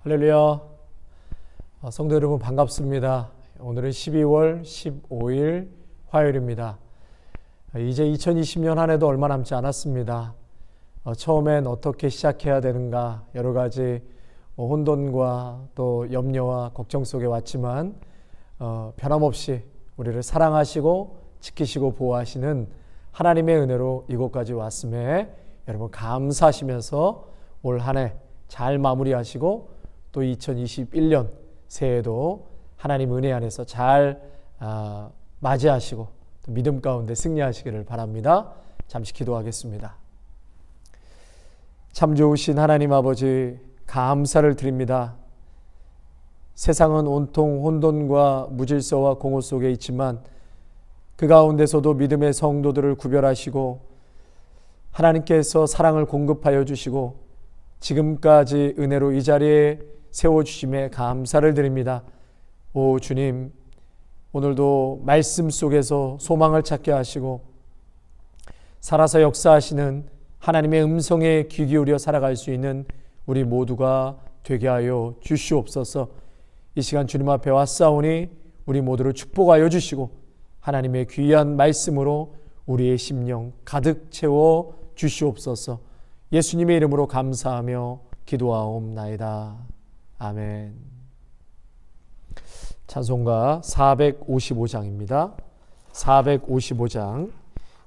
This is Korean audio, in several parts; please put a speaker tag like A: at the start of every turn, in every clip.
A: 할렐루야. 어, 성도 여러분 반갑습니다. 오늘은 12월 15일 화요일입니다. 어, 이제 2020년 한 해도 얼마 남지 않았습니다. 어, 처음엔 어떻게 시작해야 되는가 여러 가지 혼돈과 또 염려와 걱정 속에 왔지만 변함없이 우리를 사랑하시고 지키시고 보호하시는 하나님의 은혜로 이곳까지 왔음에 여러분 감사하시면서 올 한 해 잘 마무리하시고 또 2021년 새해도 하나님 은혜 안에서 잘 아, 맞이하시고 믿음 가운데 승리하시기를 바랍니다. 잠시 기도하겠습니다. 참 좋으신 하나님 아버지 감사를 드립니다. 세상은 온통 혼돈과 무질서와 공허 속에 있지만 그 가운데서도 믿음의 성도들을 구별하시고 하나님께서 사랑을 공급하여 주시고 지금까지 은혜로 이 자리에 세워주심에 감사를 드립니다. 오 주님, 오늘도 말씀 속에서 소망을 찾게 하시고 살아서 역사하시는 하나님의 음성에 귀 기울여 살아갈 수 있는 우리 모두가 되게 하여 주시옵소서. 이 시간 주님 앞에 왔사오니 우리 모두를 축복하여 주시고 하나님의 귀한 말씀으로 우리의 심령 가득 채워 주시옵소서. 예수님의 이름으로 감사하며 기도하옵나이다. 아멘. 찬송가 455장입니다. 455장.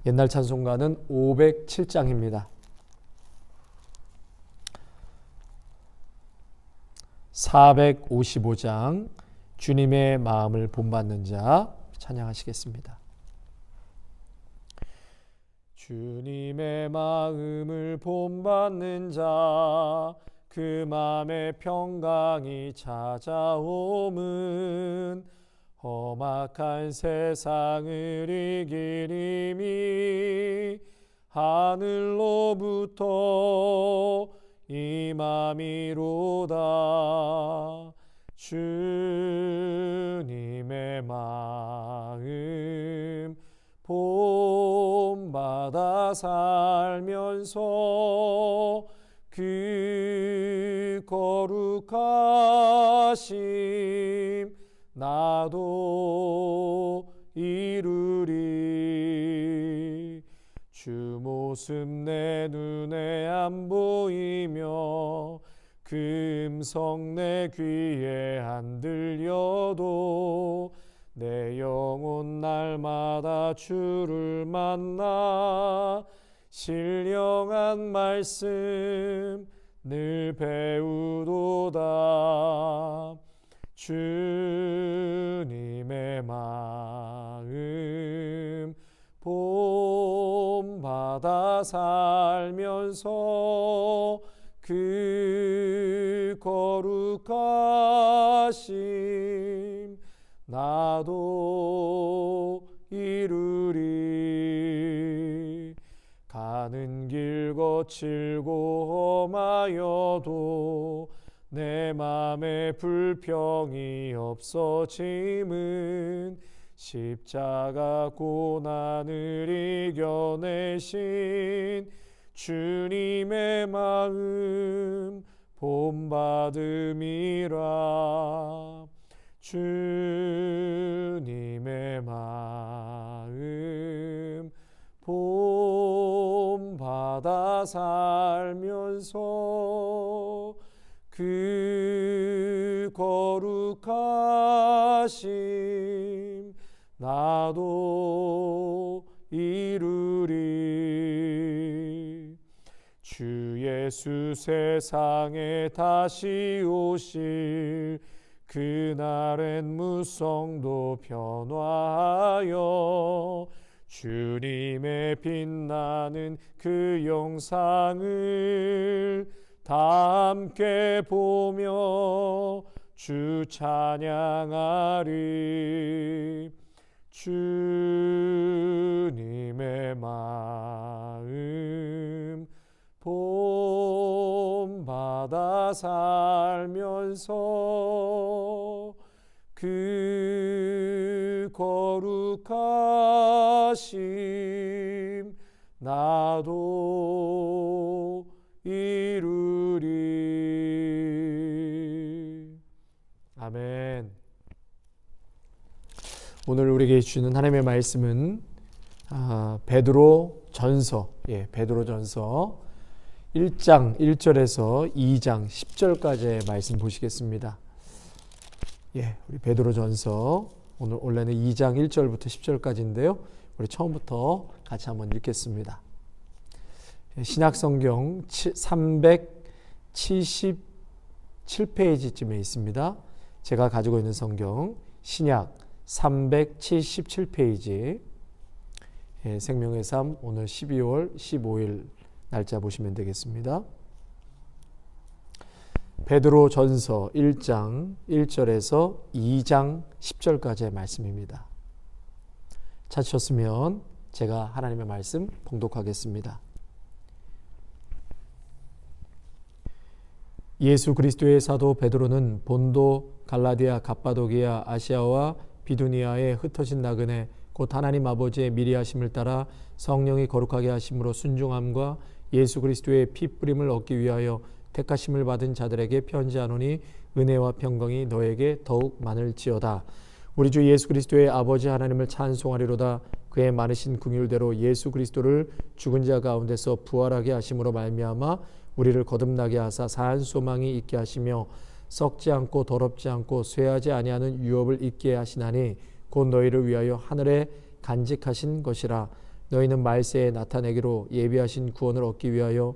A: 옛날 찬송가는 507장입니다. 455장 주님의 마음을 본받는 자 찬양하시겠습니다. 주님의 마음을 본받는 자, 그 마음의 평강이 찾아옴은 험악한 세상을 힘이 하늘로부터 임함이로다. 주님의 마음 본받아 살면서 그 거룩하심 나도 이루리. 주 모습 내 눈에 안 보이며 그 음성 내 귀에 안 들려도 내 영혼 날마다 주를 만나 신령한 말씀 늘 배우도다. 주님의 마음 본받아 살면서 그 거룩하심 나도 험하여도 내 맘에 불평이 없어짐은 십자가 고난을 이겨내신 주님의 마음 본받음이라. 주님의 마음 받아 살면서 그 거룩하심 나도 이루리. 주 예수 세상에 다시 오실 그날엔 무성도 변화하여 주님의 빛나는 그 영상을 다 함께 보며 주 찬양하리. 주님의 마음 본받아 살면서 그 거룩하심 나도 이루리 아멘. 오늘 우리에게 주시는 하나님의 말씀은 아, 베드로 전서, 예, 베드로 전서 1장 1절에서 2장 10절까지의 말씀 보시겠습니다. 예, 우리 베드로 전서 오늘 원래는 2장 1절부터 10절까지인데요. 우리 처음부터 같이 한번 읽겠습니다. 예, 신약 성경 377페이지쯤에 있습니다. 제가 가지고 있는 성경 신약 377페이지 예, 생명의 삶 오늘 12월 15일 날짜 보시면 되겠습니다. 베드로 전서 1장 1절에서 2장 10절까지의 말씀입니다. 찾으셨으면 제가 하나님의 말씀 봉독하겠습니다. 예수 그리스도의 사도 베드로는 본도, 갈라디아, 갑바도기아, 아시아와 비두니아에 흩어진 나그네 곧 하나님 아버지의 미리 하심을 따라 성령이 거룩하게 하심으로 순종함과 예수 그리스도의 피 뿌림을 얻기 위하여 택하심을 받은 자들에게 편지하노니 은혜와 평강이 너에게 더욱 많을지어다. 우리 주 예수 그리스도의 아버지 하나님을 찬송하리로다. 그의 많으신 긍휼대로 예수 그리스도를 죽은 자 가운데서 부활하게 하심으로 말미암아 우리를 거듭나게 하사 사한 소망이 있게 하시며 썩지 않고 더럽지 않고 쇠하지 아니하는 유업을 있게 하시나니 곧 너희를 위하여 하늘에 간직하신 것이라 너희는 말세에 나타내기로 예비하신 구원을 얻기 위하여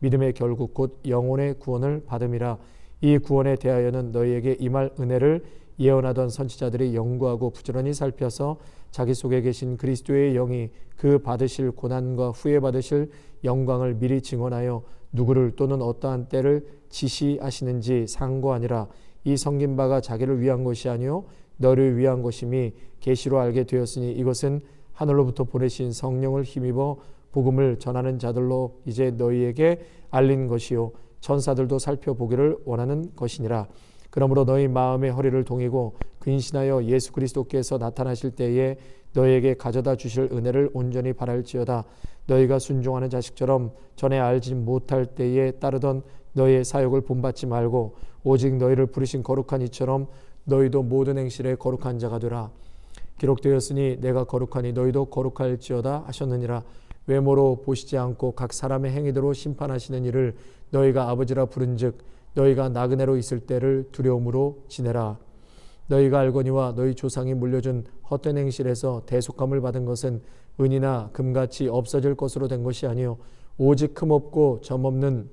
A: 믿음의 결국 곧 영혼의 구원을 받음이라. 이 구원에 대하여는 너희에게 임할 은혜를 예언하던 선지자들이 연구하고 부지런히 살펴서 자기 속에 계신 그리스도의 영이 그 받으실 고난과 후에 받으실 영광을 미리 증언하여 누구를 또는 어떠한 때를 지시하시는지 상고하니라. 이 성긴 바가 자기를 위한 것이 아니요 너를 위한 것임이 계시로 알게 되었으니 이것은 하늘로부터 보내신 성령을 힘입어 복음을 전하는 자들로 이제 너희에게 알린 것이요. 천사들도 살펴보기를 원하는 것이니라. 그러므로 너희 마음의 허리를 동이고 근신하여 예수 그리스도께서 나타나실 때에 너희에게 가져다 주실 은혜를 온전히 바랄지어다. 너희가 순종하는 자식처럼 전에 알지 못할 때에 따르던 너희의 사역을 본받지 말고 오직 너희를 부르신 거룩한 이처럼 너희도 모든 행실에 거룩한 자가 되라. 기록되었으니 내가 거룩하니 너희도 거룩할지어다 하셨느니라 외모로 보시지 않고 각 사람의 행위대로 심판하시는 이를 너희가 아버지라 부른즉 너희가 나그네로 있을 때를 두려움으로 지내라. 너희가 알거니와 너희 조상이 물려준 헛된 행실에서 대속함을 받은 것은 은이나 금같이 없어질 것으로 된 것이 아니요 오직 흠없고 점없는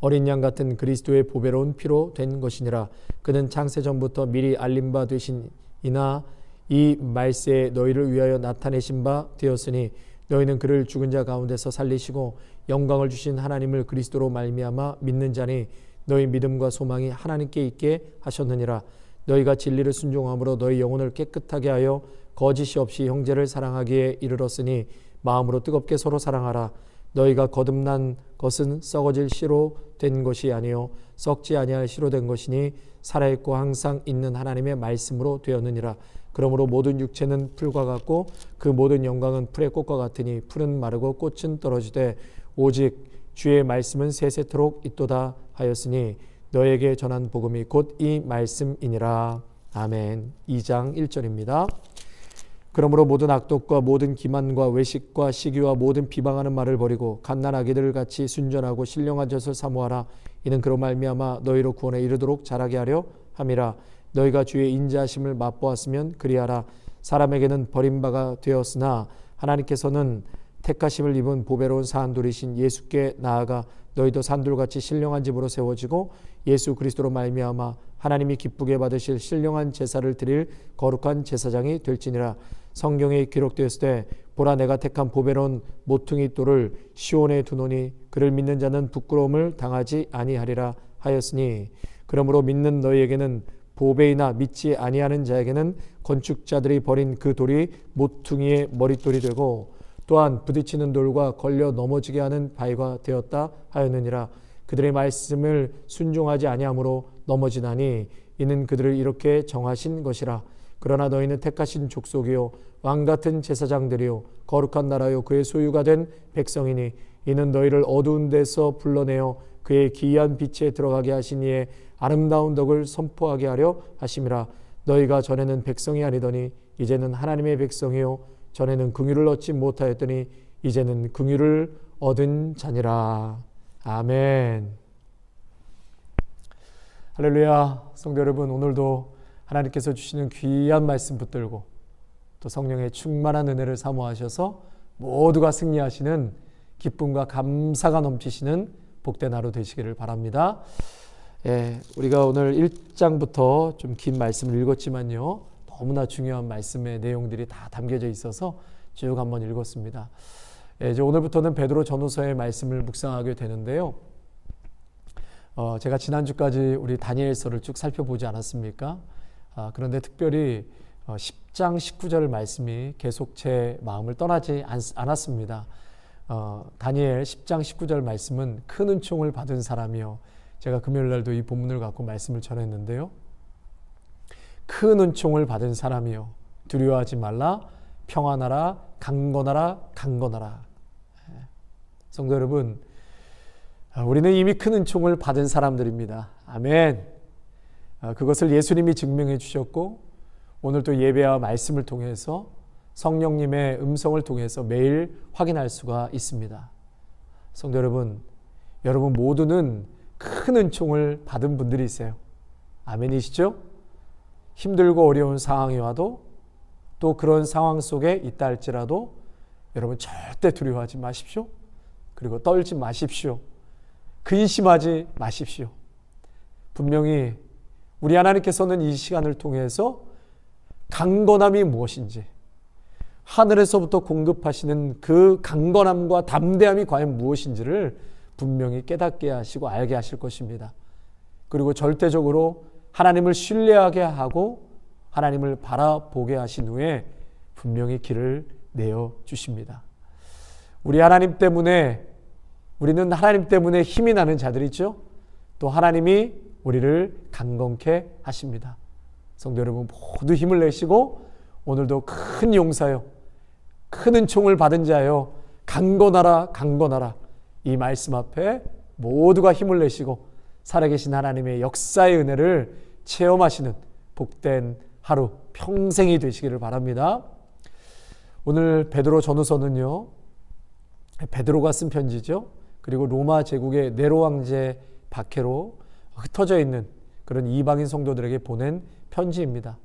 A: 어린 양 같은 그리스도의 보배로운 피로 된 것이니라. 그는 창세 전부터 미리 알림 바 되신 이나 이 말세에 너희를 위하여 나타내신 바 되었으니 너희는 그를 죽은 자 가운데서 살리시고 영광을 주신 하나님을 그리스도로 말미암아 믿는 자니 너희 믿음과 소망이 하나님께 있게 하셨느니라. 너희가 진리를 순종함으로 너희 영혼을 깨끗하게 하여 거짓이 없이 형제를 사랑하기에 이르렀으니 마음으로 뜨겁게 서로 사랑하라. 너희가 거듭난 것은 썩어질 씨로 된 것이 아니요 썩지 아니할 씨로 된 것이니 살아 있고 항상 있는 하나님의 말씀으로 되었느니라 그러므로 모든 육체는 풀과 같고 그 모든 영광은 풀의 꽃과 같으니 풀은 마르고 꽃은 떨어지되 오직 주의 말씀은 세세토록 있도다 하였으니 너에게 전한 복음이 곧 이 말씀이니라. 아멘. 2장 1절입니다. 그러므로 모든 악독과 모든 기만과 외식과 시기와 모든 비방하는 말을 버리고 갓난아기들 같이 순전하고 신령한 젖을 사모하라. 이는 그로 말미암아 너희로 구원에 이르도록 자라게 하려 함이라 너희가 주의 인자하심을 맛보았으면 그리하라. 사람에게는 버림바가 되었으나 하나님께서는 택하심을 입은 보배로운 산돌이신 예수께 나아가 너희도 산돌같이 신령한 집으로 세워지고 예수 그리스도로 말미암아 하나님이 기쁘게 받으실 신령한 제사를 드릴 거룩한 제사장이 될지니라. 성경에 기록되었을 때 보라 내가 택한 보배로운 모퉁이 돌을 시온에 두노니 그를 믿는 자는 부끄러움을 당하지 아니하리라 하였으니 그러므로 믿는 너희에게는 보배이나 믿지 아니하는 자에게는 건축자들이 버린 그 돌이 모퉁이의 머릿돌이 되고 또한 부딪히는 돌과 걸려 넘어지게 하는 바위가 되었다 하였느니라. 그들의 말씀을 순종하지 아니하므로 넘어지나니 이는 그들을 이렇게 정하신 것이라. 그러나 너희는 택하신 족속이요 왕 같은 제사장들이요 거룩한 나라요 그의 소유가 된 백성이니 이는 너희를 어두운 데서 불러내어 그의 기이한 빛에 들어가게 이의 아름다운 덕을 선포하게 하려 하심이라. 너희가 전에는 백성이 아니더니 이제는 하나님의 백성이요. 전에는 긍휼을 얻지 못하였더니 이제는 긍휼을 얻은 자니라. 아멘. 할렐루야. 성도 여러분 오늘도 하나님께서 주시는 귀한 말씀 붙들고 또 성령의 충만한 은혜를 사모하셔서 모두가 승리하시는 기쁨과 감사가 넘치시는 복된 하루 되시기를 바랍니다. 예, 우리가 오늘 1장부터 좀 긴 말씀을 읽었지만요. 너무나 중요한 말씀의 내용들이 다 담겨져 있어서 쭉 한번 읽었습니다. 예, 이제 오늘부터는 베드로 전후서의 말씀을 묵상하게 되는데요. 어, 제가 지난주까지 우리 다니엘서를 쭉 살펴보지 않았습니까? 아, 그런데 특별히 어, 10장 19절 말씀이 계속 제 마음을 떠나지 않, 않았습니다. 어, 다니엘 10장 19절 말씀은 큰 은총을 받은 사람이요. 제가 금요일 날도 이 본문을 갖고 말씀을 전했는데요. 큰 은총을 받은 사람이요. 두려워하지 말라. 평안하라. 강건하라. 강건하라. 예. 성도 여러분, 아, 우리는 이미 큰 은총을 받은 사람들입니다. 아멘. 아, 그것을 예수님이 증명해 주셨고 오늘 또 예배와 말씀을 통해서 성령님의 음성을 통해서 매일 확인할 수가 있습니다. 성도 여러분, 여러분 모두는 큰 은총을 받은 분들이세요. 아멘이시죠? 힘들고 어려운 상황이 와도 또 그런 상황 속에 있다 할지라도 여러분 절대 두려워하지 마십시오. 그리고 떨지 마십시오. 근심하지 마십시오. 분명히 우리 하나님께서는 이 시간을 통해서 강건함이 무엇인지 하늘에서부터 공급하시는 그 강건함과 담대함이 과연 무엇인지를 분명히 깨닫게 하시고 알게 하실 것입니다. 그리고 절대적으로 하나님을 신뢰하게 하고 하나님을 바라보게 하신 후에 분명히 길을 내어 주십니다. 우리 하나님 때문에 우리는 하나님 때문에 힘이 나는 자들이죠. 또 하나님이 우리를 강건케 하십니다. 성도 여러분 모두 힘을 내시고 오늘도 큰 용사요, 큰 은총을 받은 자요, 강건하라, 강건하라. 이 말씀 앞에 모두가 힘을 내시고 살아계신 하나님의 역사의 은혜를 체험하시는 복된 하루 평생이 되시기를 바랍니다. 오늘 베드로 전후서는요. 베드로가 쓴 편지죠. 그리고 로마 제국의 네로 황제 박해로 흩어져 있는 그런 이방인 성도들에게 보낸 편지입니다.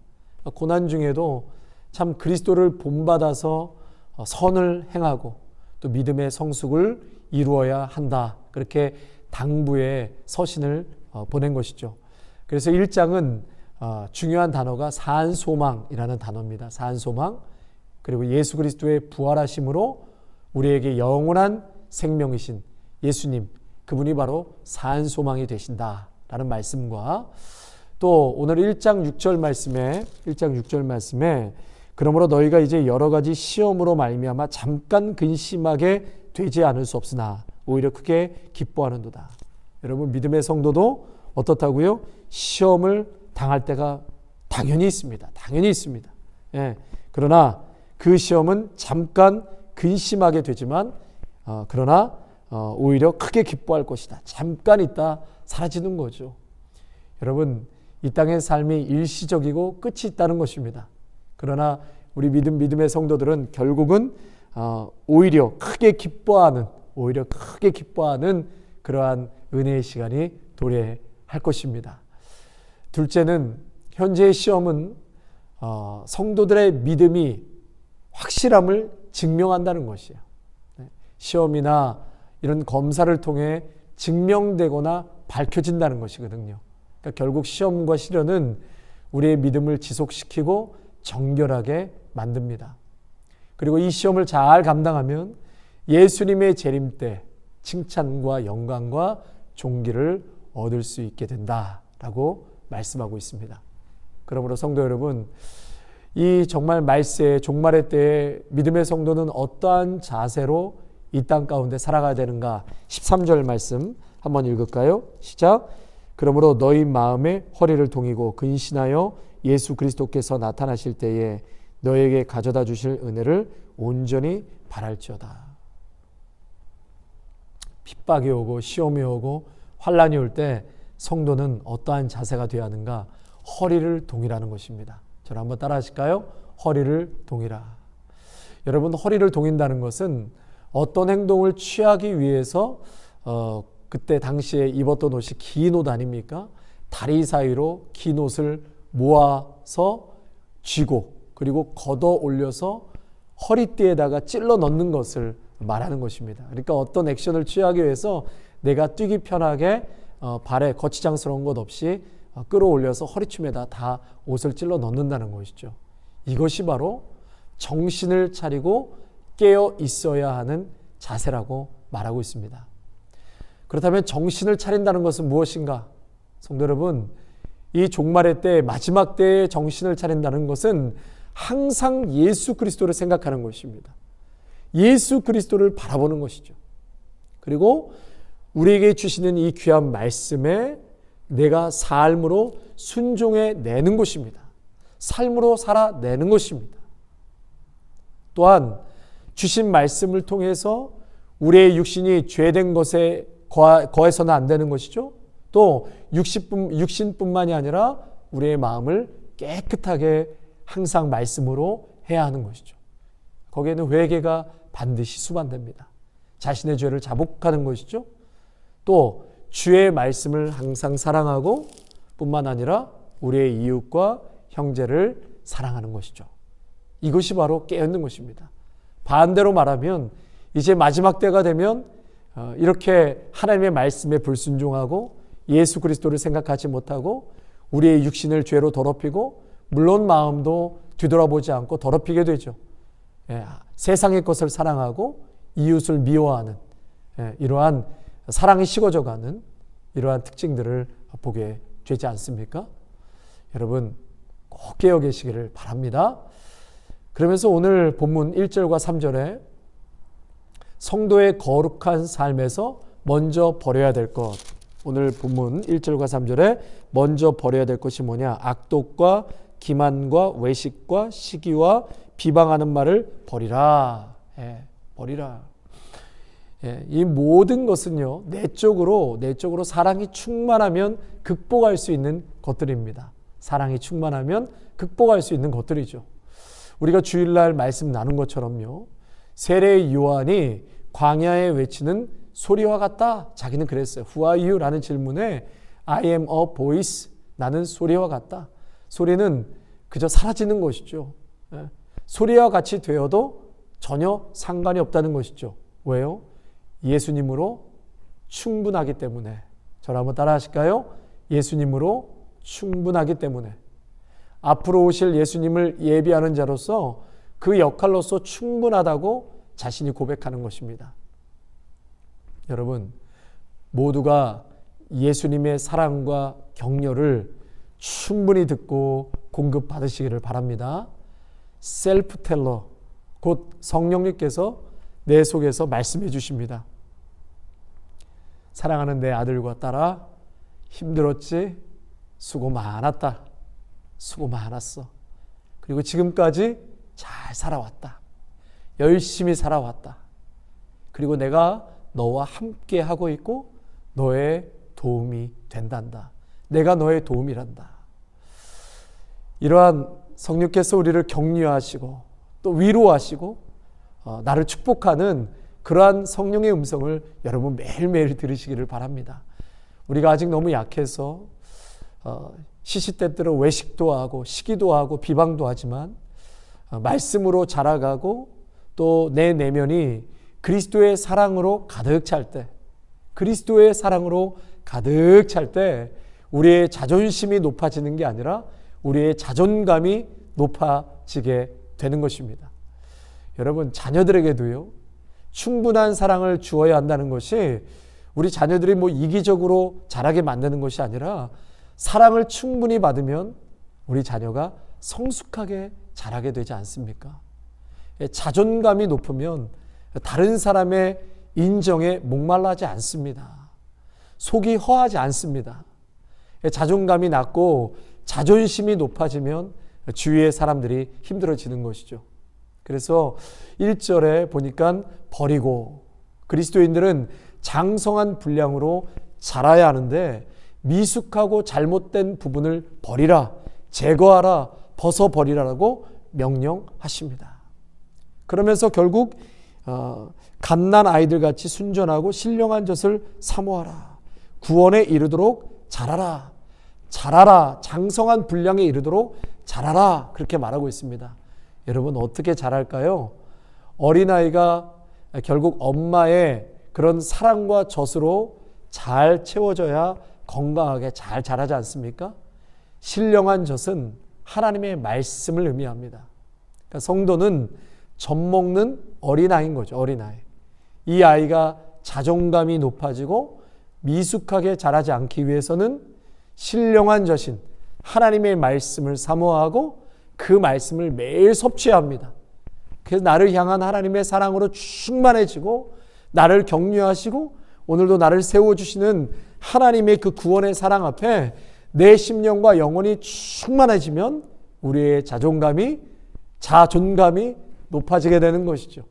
A: 고난 중에도 참 그리스도를 본받아서 선을 행하고 또 믿음의 성숙을 이루어야 한다. 그렇게 당부의 서신을 보낸 것이죠. 그래서 1장은 중요한 단어가 산소망이라는 단어입니다. 산소망. 그리고 예수 그리스도의 부활하심으로 우리에게 영원한 생명이신 예수님, 그분이 바로 산소망이 되신다라는 말씀과 또 오늘 1장 6절 말씀에 1장 6절 말씀에 그러므로 너희가 이제 여러 가지 시험으로 말미암아 잠깐 근심하게 되지 않을 수 없으나 오히려 크게 기뻐하는도다. 여러분 믿음의 성도도 어떻다고요? 시험을 당할 때가 당연히 있습니다. 당연히 있습니다. 예. 그러나 그 시험은 잠깐 근심하게 되지만 어, 그러나 어, 오히려 크게 기뻐할 것이다. 잠깐 있다 사라지는 거죠. 여러분 이 땅의 삶이 일시적이고 끝이 있다는 것입니다. 그러나 우리 믿음 믿음의 성도들은 결국은 어, 오히려 크게 기뻐하는 오히려 크게 기뻐하는 그러한 은혜의 시간이 도래할 것입니다. 둘째는 현재의 시험은 어, 성도들의 믿음이 확실함을 증명한다는 것이에요. 네. 시험이나 이런 검사를 통해 증명되거나 밝혀진다는 것이거든요. 그러니까 결국 시험과 시련은 우리의 믿음을 지속시키고 정결하게 만듭니다. 그리고 이 시험을 잘 감당하면 예수님의 재림 때 칭찬과 영광과 존귀를 얻을 수 있게 된다라고 말씀하고 있습니다. 그러므로 성도 여러분, 이 정말 말세 종말의 때에 믿음의 성도는 어떠한 자세로 이 땅 가운데 살아가야 되는가? 13절 말씀 한번 읽을까요? 시작. 그러므로 너희 마음에 허리를 동이고 근신하여 예수 그리스도께서 나타나실 때에 너에게 가져다 주실 은혜를 온전히 바랄지어다. 핍박이 오고 시험이 오고 환란이 올 때 성도는 어떠한 자세가 되어야 하는가? 허리를 동이라는 것입니다. 저를 한번 따라 하실까요? 허리를 동이라. 여러분 허리를 동인다는 것은 어떤 행동을 취하기 위해서 어, 그때 당시에 입었던 옷이 긴 옷 아닙니까? 다리 사이로 긴 옷을 모아서 쥐고 그리고 걷어 올려서 허리띠에다가 찔러 넣는 것을 말하는 것입니다. 그러니까 어떤 액션을 취하기 위해서 내가 뛰기 편하게 어, 발에 거치장스러운 것 없이 어, 끌어올려서 허리춤에다 다 옷을 찔러 넣는다는 것이죠. 이것이 바로 정신을 차리고 깨어 있어야 하는 자세라고 말하고 있습니다. 그렇다면 정신을 차린다는 것은 무엇인가? 성도 여러분, 이 종말의 때, 마지막 때에 정신을 차린다는 것은 항상 예수 그리스도를 생각하는 것입니다. 예수 그리스도를 바라보는 것이죠. 그리고 우리에게 주시는 이 귀한 말씀에 내가 삶으로 순종해 내는 것입니다. 삶으로 살아내는 것입니다. 또한 주신 말씀을 통해서 우리의 육신이 죄된 것에 거해서는 안 되는 것이죠. 또 육신뿐, 육신뿐만이 아니라 우리의 마음을 깨끗하게 항상 말씀으로 해야 하는 것이죠. 거기에는 회개가 반드시 수반됩니다. 자신의 죄를 자복하는 것이죠. 또 주의 말씀을 항상 사랑하고 뿐만 아니라 우리의 이웃과 형제를 사랑하는 것이죠. 이것이 바로 깨어있는 것입니다. 반대로 말하면 이제 마지막 때가 되면 어, 이렇게 하나님의 말씀에 불순종하고 예수 그리스도를 생각하지 못하고 우리의 육신을 죄로 더럽히고 물론 마음도 뒤돌아보지 않고 더럽히게 되죠. 예, 세상의 것을 사랑하고 이웃을 미워하는 예, 이러한 사랑이 식어져가는 이러한 특징들을 보게 되지 않습니까? 여러분 꼭 깨어 계시기를 바랍니다. 그러면서 오늘 본문 1절과 3절에 성도의 거룩한 삶에서 먼저 버려야 될 것. 오늘 본문 1절과 3절에 먼저 버려야 될 것이 뭐냐? 악독과 기만과 외식과 시기와 비방하는 말을 버리라. 예, 버리라. 예, 이 모든 것은요, 내적으로, 내적으로 사랑이 충만하면 극복할 수 있는 것들입니다. 사랑이 충만하면 극복할 수 있는 것들이죠. 우리가 주일날 말씀 나눈 것처럼요, 세례 요한이 광야에 외치는 소리와 같다. 자기는 그랬어요. Who are you? 라는 질문에 I am a voice. 나는 소리와 같다. 소리는 그저 사라지는 것이죠. 예. 소리와 같이 되어도 전혀 상관이 없다는 것이죠. 왜요? 예수님으로 충분하기 때문에. 저를 한번 따라 하실까요? 예수님으로 충분하기 때문에. 앞으로 오실 예수님을 예비하는 자로서 그 역할로서 충분하다고 자신이 고백하는 것입니다. 여러분, 모두가 예수님의 사랑과 격려를 충분히 듣고 공급받으시기를 바랍니다. 셀프 텔러, 곧 성령님께서 내 속에서 말씀해 주십니다. 사랑하는 내 아들과 딸아, 힘들었지? 수고 많았다. 수고 많았어. 그리고 지금까지 잘 살아왔다. 열심히 살아왔다. 그리고 내가 너와 함께 하고 있고 너의 도움이 된단다. 내가 너의 도움이란다. 이러한 성령께서 우리를 격려하시고 또 위로하시고 어, 나를 축복하는 그러한 성령의 음성을 여러분 매일매일 들으시기를 바랍니다. 우리가 아직 너무 약해서 어, 시시때때로 외식도 하고 시기도 하고 비방도 하지만 어, 말씀으로 자라가고 또 내 내면이 그리스도의 사랑으로 가득 찰 때, 그리스도의 사랑으로 가득 찰 때 우리의 자존심이 높아지는 게 아니라 우리의 자존감이 높아지게 되는 것입니다. 여러분, 자녀들에게도요, 충분한 사랑을 주어야 한다는 것이 우리 자녀들이 뭐 이기적으로 자라게 만드는 것이 아니라 사랑을 충분히 받으면 우리 자녀가 성숙하게 자라게 되지 않습니까? 예, 자존감이 높으면 다른 사람의 인정에 목말라하지 않습니다. 속이 허하지 않습니다. 예, 자존감이 낮고 자존심이 높아지면 주위의 사람들이 힘들어지는 것이죠. 그래서 1절에 보니까 버리고 그리스도인들은 장성한 분량으로 자라야 하는데 미숙하고 잘못된 부분을 버리라, 제거하라, 벗어버리라라고 명령하십니다. 그러면서 결국 어, 갓난 아이들 같이 순전하고 신령한 젖을 사모하라. 구원에 이르도록 자라라. 자라라. 장성한 분량에 이르도록 자라라. 그렇게 말하고 있습니다. 여러분 어떻게 자랄까요? 어린아이가 결국 엄마의 그런 사랑과 젖으로 잘 채워져야 건강하게 잘 자라지 않습니까? 신령한 젖은 하나님의 말씀을 의미합니다. 그러니까 성도는 젖 먹는 어린아이인 거죠. 어린아이. 이 아이가 자존감이 높아지고 미숙하게 자라지 않기 위해서는 신령한 젖인 하나님의 말씀을 사모하고 그 말씀을 매일 섭취해야 합니다. 그래서 나를 향한 하나님의 사랑으로 충만해지고 나를 격려하시고 오늘도 나를 세워주시는 하나님의 그 구원의 사랑 앞에 내 심령과 영혼이 충만해지면 우리의 자존감이 자존감이 높아지게 되는 것이죠.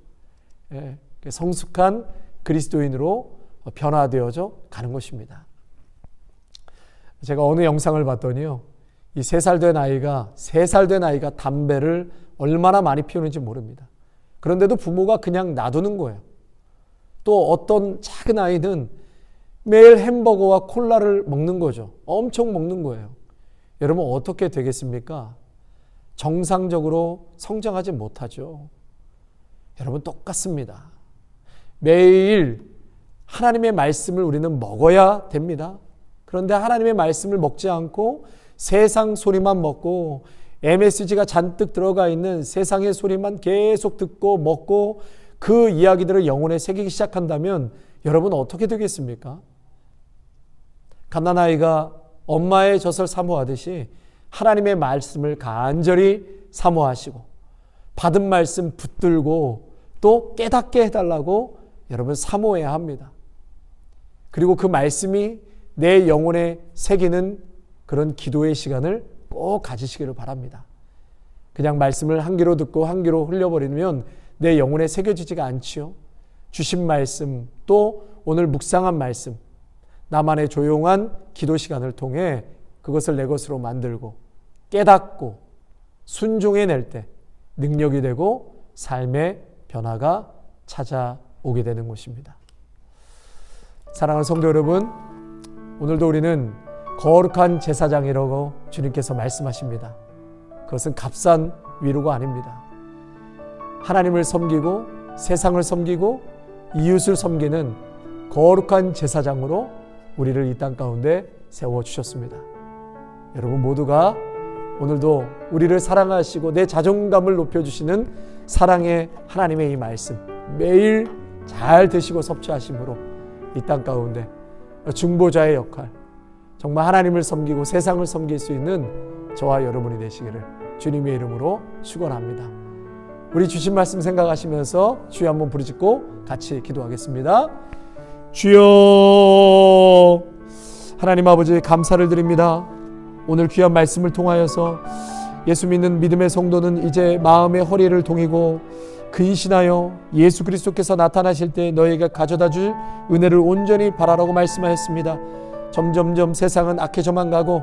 A: 예, 성숙한 그리스도인으로 변화되어져 가는 것입니다. 제가 어느 영상을 봤더니요. 이 세 살 된 아이가 세 살 된 아이가 담배를 얼마나 많이 피우는지 모릅니다. 그런데도 부모가 그냥 놔두는 거예요. 또 어떤 작은 아이는 매일 햄버거와 콜라를 먹는 거죠. 엄청 먹는 거예요. 여러분 어떻게 되겠습니까? 정상적으로 성장하지 못하죠. 여러분 똑같습니다. 매일 하나님의 말씀을 우리는 먹어야 됩니다. 그런데 하나님의 말씀을 먹지 않고 세상 소리만 먹고 MSG가 잔뜩 들어가 있는 세상의 소리만 계속 듣고 먹고 그 이야기들을 영혼에 새기기 시작한다면 여러분 어떻게 되겠습니까? 갓난아이가 엄마의 젖을 사모하듯이 하나님의 말씀을 간절히 사모하시고 받은 말씀 붙들고 또 깨닫게 해달라고 여러분 사모해야 합니다. 그리고 그 말씀이 내 영혼에 새기는 그런 기도의 시간을 꼭 가지시기를 바랍니다. 그냥 말씀을 한 귀로 듣고 한 귀로 흘려버리면 내 영혼에 새겨지지가 않지요. 주신 말씀 또 오늘 묵상한 말씀 나만의 조용한 기도 시간을 통해 그것을 내 것으로 만들고 깨닫고 순종해 낼 때 능력이 되고 삶의 변화가 찾아오게 되는 것입니다. 사랑하는 성도 여러분, 오늘도 우리는 거룩한 제사장이라고 주님께서 말씀하십니다. 그것은 값싼 위로가 아닙니다. 하나님을 섬기고 세상을 섬기고 이웃을 섬기는 거룩한 제사장으로 우리를 이 땅 가운데 세워 주셨습니다. 여러분 모두가 오늘도 우리를 사랑하시고 내 자존감을 높여 주시는 사랑의 하나님의 이 말씀 매일 잘 드시고 섭취하심으로 이 땅 가운데 중보자의 역할 정말 하나님을 섬기고 세상을 섬길 수 있는 저와 여러분이 되시기를 주님의 이름으로 축원합니다. 우리 주신 말씀 생각하시면서 주여 한번 부르짖고 같이 기도하겠습니다. 주여 하나님 아버지 감사를 드립니다. 오늘 귀한 말씀을 통하여서 예수 믿는 믿음의 성도는 이제 마음의 허리를 동이고 근신하여 예수 그리스도께서 나타나실 때 너에게 가져다 줄 은혜를 온전히 바라라고 말씀하였습니다. 점점점 세상은 악해져만 가고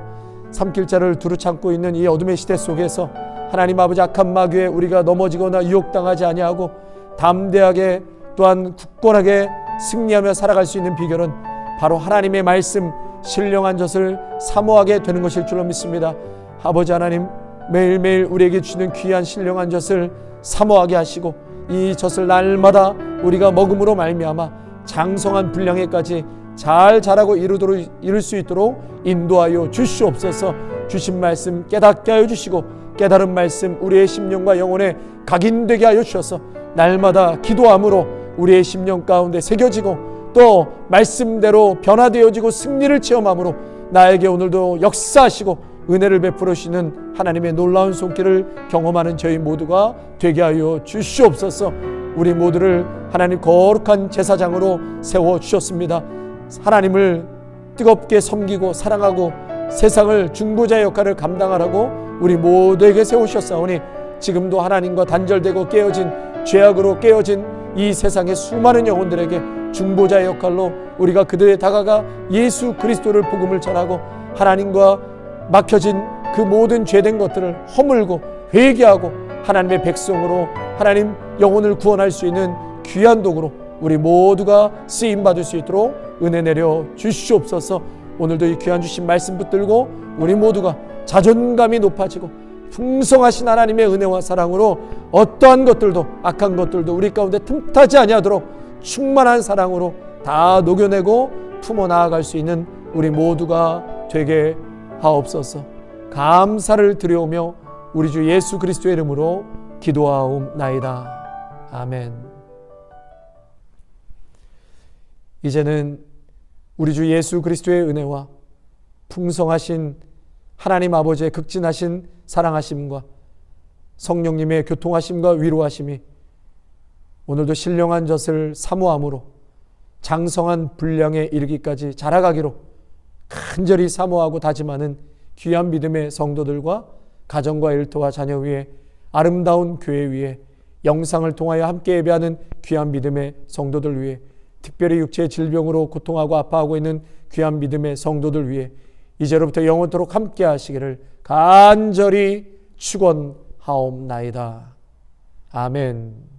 A: 삼킬자를 두루 참고 있는 이 어둠의 시대 속에서 하나님 아버지 악한 마귀에 우리가 넘어지거나 유혹당하지 아니하고 담대하게 또한 굳건하게 승리하며 살아갈 수 있는 비결은 바로 하나님의 말씀 신령한 젖을 사모하게 되는 것일 줄로 믿습니다. 아버지 하나님 매일매일 우리에게 주는 귀한 신령한 젖을 사모하게 하시고 이 젖을 날마다 우리가 먹음으로 말미암아 장성한 분량에까지 잘 자라고 이루도록 이룰 수 있도록 인도하여 주시옵소서. 주신 말씀 깨닫게 하여 주시고 깨달은 말씀 우리의 심령과 영혼에 각인되게 하여 주셔서 날마다 기도함으로 우리의 심령 가운데 새겨지고 또 말씀대로 변화되어지고 승리를 체험함으로 나에게 오늘도 역사하시고 은혜를 베풀어 주시는 하나님의 놀라운 손길을 경험하는 저희 모두가 되게 하여 주시옵소서. 우리 모두를 하나님 거룩한 제사장으로 세워 주셨습니다. 하나님을 뜨겁게 섬기고 사랑하고 세상을 중보자 역할을 감당하라고 우리 모두에게 세우셨사오니 지금도 하나님과 단절되고 깨어진 죄악으로 깨어진 이 세상의 수많은 영혼들에게 중보자 역할로 우리가 그들에 다가가 예수 그리스도를 복음을 전하고 하나님과 막혀진 그 모든 죄된 것들을 허물고 회개하고 하나님의 백성으로 하나님 영혼을 구원할 수 있는 귀한 도구로 우리 모두가 쓰임 받을 수 있도록 은혜 내려 주시옵소서. 오늘도 이 귀한 주신 말씀 붙들고 우리 모두가 자존감이 높아지고 풍성하신 하나님의 은혜와 사랑으로 어떠한 것들도 악한 것들도 우리 가운데 틈타지 아니하도록 충만한 사랑으로 다 녹여내고 품어 나아갈 수 있는 우리 모두가 되게 하옵소서. 감사를 드려오며 우리 주 예수 그리스도의 이름으로 기도하옵나이다. 아멘. 이제는 우리 주 예수 그리스도의 은혜와 풍성하신 하나님 아버지의 극진하신 사랑하심과 성령님의 교통하심과 위로하심이 오늘도 신령한 젖을 사모함으로 장성한 분량에 이르기까지 자라가기로 간절히 사모하고 다짐하는 귀한 믿음의 성도들과 가정과 일터와 자녀 위에 아름다운 교회 위에 영상을 통하여 함께 예배하는 귀한 믿음의 성도들 위해 특별히 육체의 질병으로 고통하고 아파하고 있는 귀한 믿음의 성도들 위해 이제로부터 영원토록 함께 하시기를 간절히 축원하옵나이다. 아멘.